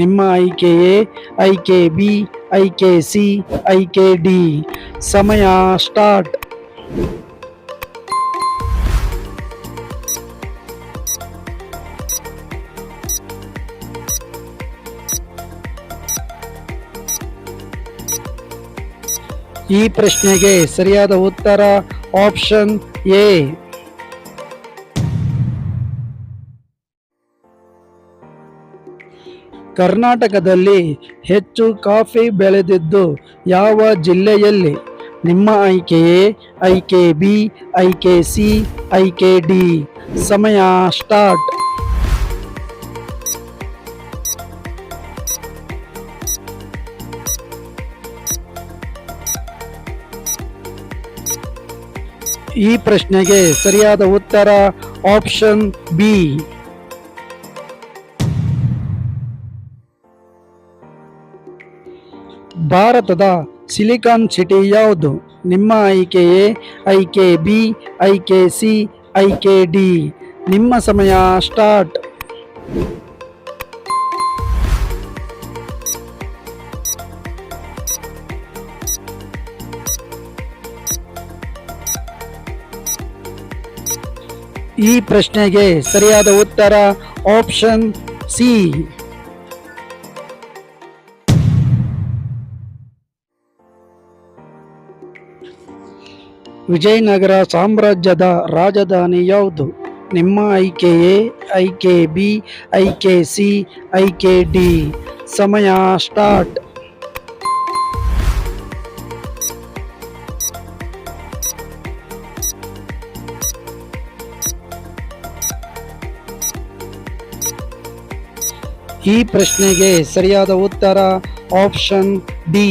ನಿಮ್ಮ ಆಯ್ಕೆ ಎ ಆಯ್ಕೆ ಬಿ, ಆಯ್ಕೆ ಸಿ, ಆಯ್ಕೆ ಡಿ. ಸಮಯ ಸ್ಟಾರ್ಟ್. ಈ ಪ್ರಶ್ನೆಗೆ ಸರಿಯಾದ ಉತ್ತರ ಆಪ್ಷನ್ ಎ. ಕರ್ನಾಟಕದಲ್ಲಿ ಹೆಚ್ಚು ಕಾಫಿ ಬೆಳೆದಿದ್ದು ಯಾವ ಜಿಲ್ಲೆಯಲ್ಲಿ? ನಿಮ್ಮ ಆಯ್ಕೆ ಎ ಆಯ್ಕೆ ಬಿ ಆಯ್ಕೆ ಸಿ ಆಯ್ಕೆ ಡಿ. ಸಮಯ ಸ್ಟಾರ್ಟ್. ಈ ಪ್ರಶ್ನೆಗೆ ಸರಿಯಾದ ಉತ್ತರ ಆಪ್ಷನ್ ಬಿ. ಭಾರತದ ಸಿಲಿಕಾನ್ ಸಿಟಿ ಯಾವುದು? ನಿಮ್ಮ ಆಯ್ಕೆ ಎ ಕೆ ಬಿ ಆಯ್ಕೆ ಸಿ ಆಯ್ಕೆ ಡಿ. ನಿಮ್ಮ ಸಮಯ ಸ್ಟಾರ್ಟ್. ಈ ಪ್ರಶ್ನೆಗೆ ಸರಿಯಾದ ಉತ್ತರ ಆಪ್ಷನ್ ಸಿ. ವಿಜಯನಗರ ಸಾಮ್ರಾಜ್ಯದ ರಾಜಧಾನಿ ಯಾವುದು? ನಿಮ್ಮ ಐಕೆ ಎ ಐಕೆ ಬಿ ಐಕೆ ಸಿ ಐಕೆ ಡಿ ಸಮಯ ಸ್ಟಾರ್ಟ್. ಈ ಪ್ರಶ್ನೆಗೆ ಸರಿಯಾದ ಉತ್ತರ ಆಪ್ಷನ್ ಡಿ.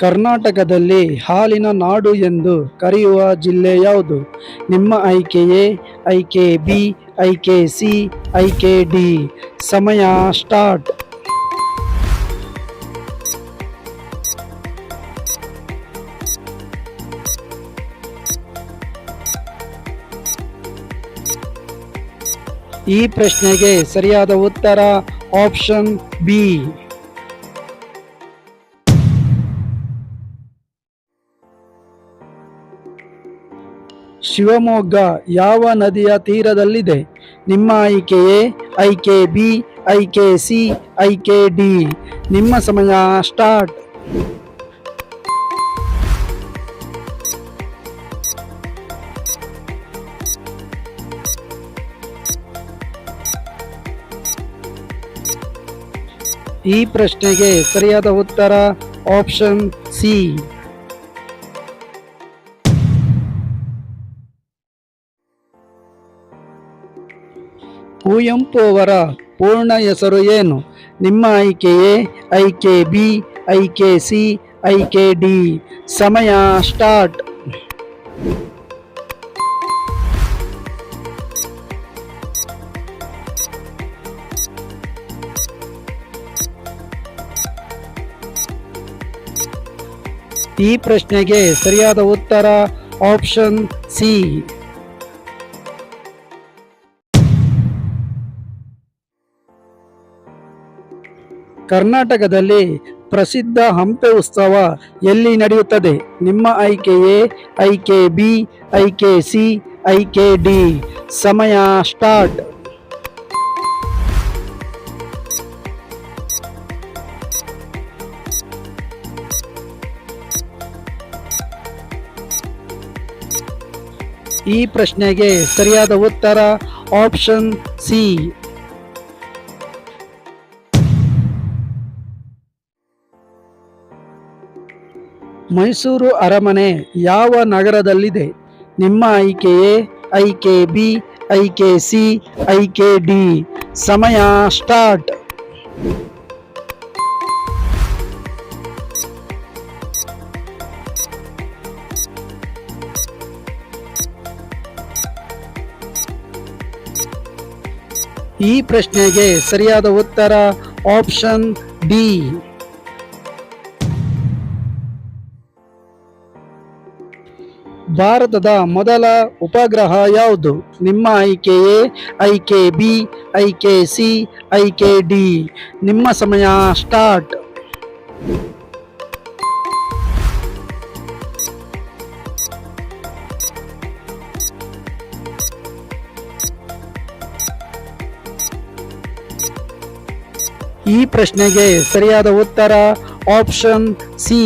ಕರ್ನಾಟಕದಲ್ಲಿ ಹಾಲಿನ ನಾಡು ಎಂದು ಕರೆಯುವ ಜಿಲ್ಲೆ ಯಾವುದು? ನಿಮ್ಮ ಆಯ್ಕೆ ಎ ಬಿ ಐಕೆ ಸಿ ಐಕೆ ಡಿ. ಸಮಯ ಸ್ಟಾರ್ಟ್. ಈ ಪ್ರಶ್ನೆಗೆ ಸರಿಯಾದ ಉತ್ತರ ಆಪ್ಷನ್ ಬಿ. ಶಿವಮೊಗ್ಗ ಯಾವ ನದಿಯ ತೀರದಲ್ಲಿದೆ? ನಿಮ್ಮ ಆಯ್ಕೆ ಎ ಐಕೆ ಬಿ, ಐಕೆ ಸಿ, ಐಕೆ ಡಿ. ನಿಮ್ಮ ಸಮಯ ಸ್ಟಾರ್ಟ್. ಈ ಪ್ರಶ್ನೆಗೆ ಸರಿಯಾದ ಉತ್ತರ ಆಪ್ಷನ್ ಸಿ. ಕುವೆಂಪು ಅವರ ಪೂರ್ಣ ಹೆಸರು ಏನು? ನಿಮ್ಮ ಆಯ್ಕೆ ಎ ಕೆ ಬಿ ಆಯ್ಕೆ ಸಿ ಆಯ್ಕೆ ಡಿ. ಸಮಯ ಸ್ಟಾರ್ಟ್. ಈ ಪ್ರಶ್ನೆಗೆ ಸರಿಯಾದ ಉತ್ತರ ಆಪ್ಷನ್ ಸಿ. ಕರ್ನಾಟಕದಲ್ಲಿ ಪ್ರಸಿದ್ಧ ಹಂಪೆ ಉತ್ಸವ ಎಲ್ಲಿ ನಡೆಯುತ್ತದೆ? ನಿಮ್ಮ ಐಕೆ ಎ ಐಕೆ ಬಿ ಐಕೆ ಸಿ ಐಕೆ ಡಿ ಸಮಯ ಸ್ಟಾರ್ಟ್. ಈ ಪ್ರಶ್ನೆಗೆ ಸರಿಯಾದ ಉತ್ತರ ಆಪ್ಷನ್ ಸಿ. ಮೈಸೂರು ಅರಮನೆ ಯಾವ ನಗರದಲ್ಲಿದೆ? ನಿಮ್ಮ ಐಕೆ ಎ ಐಕೆ ಬಿ, ಐಕೆ ಸಿ, ಐಕೆ ಡಿ. ಸಮಯ ಸ್ಟಾರ್ಟ್. ಈ ಪ್ರಶ್ನೆಗೆ ಸರಿಯಾದ ಉತ್ತರ ಆಪ್ಷನ್ ಡಿ. ಭಾರತದ ಮೊದಲ ಉಪಗ್ರಹ ಯಾವುದು? ನಿಮ್ಮ ಆಯ್ಕೆ ಎ ಐಕೆ ಬಿ ಐಕೆ ಸಿ ಐಕೆ ಡಿ. ನಿಮ್ಮ ಸಮಯ ಸ್ಟಾರ್ಟ್. ಈ ಪ್ರಶ್ನೆಗೆ ಸರಿಯಾದ ಉತ್ತರ ಆಪ್ಷನ್ ಸಿ.